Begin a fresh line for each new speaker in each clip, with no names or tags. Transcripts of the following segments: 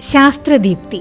ശാസ്ത്രദീപ്തി.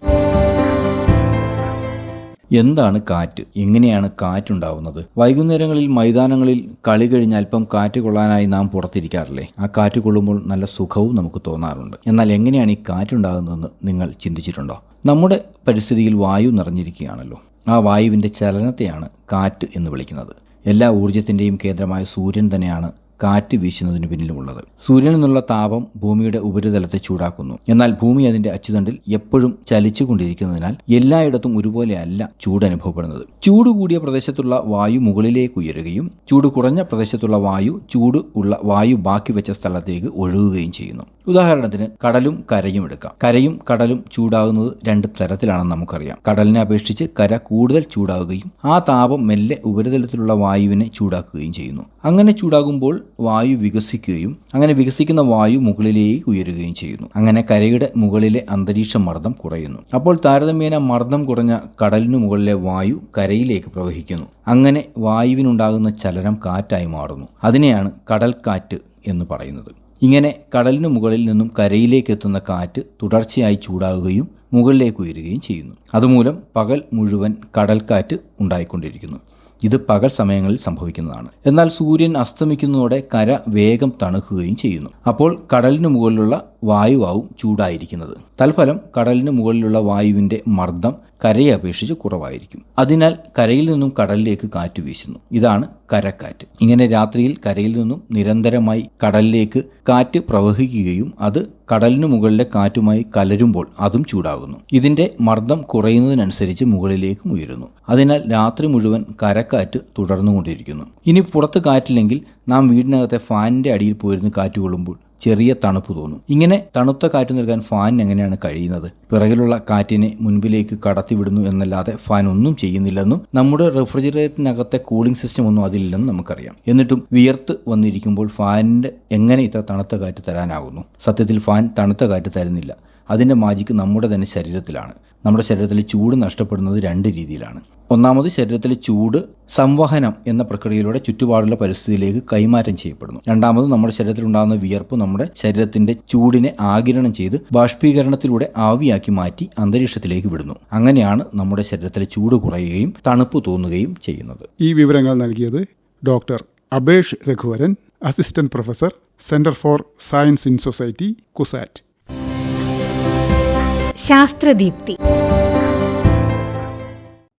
എന്താണ് കാറ്റ്? എങ്ങനെയാണ് കാറ്റുണ്ടാവുന്നത്? വൈകുന്നേരങ്ങളിൽ മൈതാനങ്ങളിൽ കളി കഴിഞ്ഞാൽ അല്പം കാറ്റ് കൊള്ളാനായി നാം പുറത്തിരിക്കാറില്ലേ? ആ കാറ്റ് കൊള്ളുമ്പോൾ നല്ല സുഖവും നമുക്ക് തോന്നാറുണ്ട്. എന്നാൽ എങ്ങനെയാണ് ഈ കാറ്റുണ്ടാകുന്നതെന്ന് നിങ്ങൾ ചിന്തിച്ചിട്ടുണ്ടോ? നമ്മുടെ പരിസ്ഥിതിയിൽ വായു നിറഞ്ഞിരിക്കുകയാണല്ലോ. ആ വായുവിന്റെ ചലനത്തെയാണ് കാറ്റ് എന്ന് വിളിക്കുന്നത്. എല്ലാ ഊർജത്തിന്റെയും കേന്ദ്രമായ സൂര്യൻ തന്നെയാണ് കാറ്റ് വീശുന്നതിന് പിന്നിലുമുള്ളത്. സൂര്യനിൽ നിന്നുള്ള താപം ഭൂമിയുടെ ഉപരിതലത്തെ ചൂടാക്കുന്നു. എന്നാൽ ഭൂമി അതിന്റെ അച്ചുതണ്ടിൽ എപ്പോഴും ചലിച്ചുകൊണ്ടിരിക്കുന്നതിനാൽ എല്ലായിടത്തും ഒരുപോലെയല്ല ചൂട് അനുഭവപ്പെടുന്നത് ചൂട് കൂടിയ പ്രദേശത്തുള്ള വായു മുകളിലേക്ക് ഉയരുകയും ചൂട് കുറഞ്ഞ പ്രദേശത്തുള്ള വായു ചൂട് ഉള്ള വായു ബാക്കി വെച്ച സ്ഥലത്തേക്ക് ഒഴുകുകയും ചെയ്യുന്നു. ഉദാഹരണത്തിന് കടലും കരയും എടുക്കാം. കരയും കടലും ചൂടാകുന്നത് രണ്ട് തരത്തിലാണെന്ന് നമുക്കറിയാം. കടലിനെ അപേക്ഷിച്ച് കര കൂടുതൽ ചൂടാകുകയും ആ താപം മെല്ലെ ഉപരിതലത്തിലുള്ള വായുവിനെ ചൂടാക്കുകയും ചെയ്യുന്നു. അങ്ങനെ ചൂടാകുമ്പോൾ വായു വികസിക്കുകയും അങ്ങനെ വികസിക്കുന്ന വായു മുകളിലേക്ക് ഉയരുകയും ചെയ്യുന്നു. അങ്ങനെ കരയുടെ മുകളിലെ അന്തരീക്ഷ മർദ്ദം കുറയുന്നു. അപ്പോൾ താരതമ്യേന മർദ്ദം കുറഞ്ഞ കടലിനു മുകളിലെ വായു കരയിലേക്ക് പ്രവഹിക്കുന്നു. അങ്ങനെ വായുവിനുണ്ടാകുന്ന ചലനം കാറ്റായി മാറുന്നു. അതിനെയാണ് കടൽക്കാറ്റ് കാറ്റ് എന്ന് പറയുന്നത്. ഇങ്ങനെ കടലിനു മുകളിൽ നിന്നും കരയിലേക്ക് എത്തുന്ന കാറ്റ് തുടർച്ചയായി ചൂടാകുകയും മുകളിലേക്ക് ഉയരുകയും ചെയ്യുന്നു. അതുമൂലം പകൽ മുഴുവൻ കടൽക്കാറ്റ് ഉണ്ടായിക്കൊണ്ടിരിക്കുന്നു. ഇത് പകൽ സമയങ്ങളിൽ സംഭവിക്കുന്നതാണ്. എന്നാൽ സൂര്യൻ അസ്തമിക്കുന്നതോടെ കര വേഗം തണുക്കുകയും ചെയ്യുന്നു. അപ്പോൾ കടലിനു മുകളിലുള്ള വായുവാവും ചൂടായിരിക്കുന്നത്. തൽഫലം കടലിന് മുകളിലുള്ള വായുവിന്റെ മർദ്ദം കരയെ അപേക്ഷിച്ച് കുറവായിരിക്കും. അതിനാൽ കരയിൽ നിന്നും കടലിലേക്ക് കാറ്റ് വീശുന്നു. ഇതാണ് കരക്കാറ്റ്. ഇങ്ങനെ രാത്രിയിൽ കരയിൽ നിന്നും നിരന്തരമായി കടലിലേക്ക് കാറ്റ് പ്രവഹിക്കുകയും അത് കടലിന് മുകളിലെ കാറ്റുമായി കലരുമ്പോൾ അതും ചൂടാകുന്നു. ഇതിന്റെ മർദ്ദം കുറയുന്നതിനനുസരിച്ച് മുകളിലേക്കും ഉയരുന്നു. അതിനാൽ രാത്രി മുഴുവൻ കരക്കാറ്റ് തുടർന്നുകൊണ്ടിരിക്കുന്നു. ഇനി പുറത്ത് കാറ്റില്ലെങ്കിൽ നാം വീടിനകത്തെ ഫാനിന്റെ അടിയിൽ പോയിരുന്ന് കാറ്റ് കൊള്ളുമ്പോൾ ചെറിയ തണുപ്പ് തോന്നും. ഇങ്ങനെ തണുത്ത കാറ്റ് നൽകാൻ ഫാൻ എങ്ങനെയാണ് കഴിയുന്നത്? പിറകിലുള്ള കാറ്റിനെ മുൻപിലേക്ക് കടത്തിവിടുന്നു എന്നല്ലാതെ ഫാൻ ഒന്നും ചെയ്യുന്നില്ലെന്നും നമ്മുടെ റെഫ്രിജറേറ്ററിനകത്തെ കൂളിംഗ് സിസ്റ്റം ഒന്നും അതിലില്ലെന്നും നമുക്കറിയാം. എന്നിട്ടും വിയർത്ത് വന്നിരിക്കുമ്പോൾ ഫാനിന്റെ എങ്ങനെ ഇത്ര തണുത്ത കാറ്റ് തരാനാകുന്നു? സത്യത്തിൽ ഫാൻ തണുത്ത കാറ്റ് തരുന്നില്ല. അതിന്റെ മാജിക്ക് നമ്മുടെ തന്നെ ശരീരത്തിലാണ്. നമ്മുടെ ശരീരത്തിലെ ചൂട് നഷ്ടപ്പെടുന്നത് രണ്ട് രീതിയിലാണ്. ഒന്നാമത് ശരീരത്തിലെ ചൂട് സംവഹനം എന്ന പ്രക്രിയയിലൂടെ ചുറ്റുപാടുള്ള പരിസ്ഥിതിയിലേക്ക് കൈമാറ്റം ചെയ്യപ്പെടുന്നു. രണ്ടാമത് നമ്മുടെ ശരീരത്തിൽ ഉണ്ടാകുന്ന വിയർപ്പ് നമ്മുടെ ശരീരത്തിന്റെ ചൂടിനെ ആകിരണം ചെയ്ത് ബാഷ്പീകരണത്തിലൂടെ ആവിയാക്കി മാറ്റി അന്തരീക്ഷത്തിലേക്ക് വിടുന്നു. അങ്ങനെയാണ് നമ്മുടെ ശരീരത്തിലെ ചൂട് കുറയുകയും തണുപ്പ് തോന്നുകയും ചെയ്യുന്നത്.
ഈ വിവരങ്ങൾ നൽകിയത് doctor Abesh Raghuvaran assistant professor centre for science in society CUSAT.
ശാസ്ത്രദീപ്തി.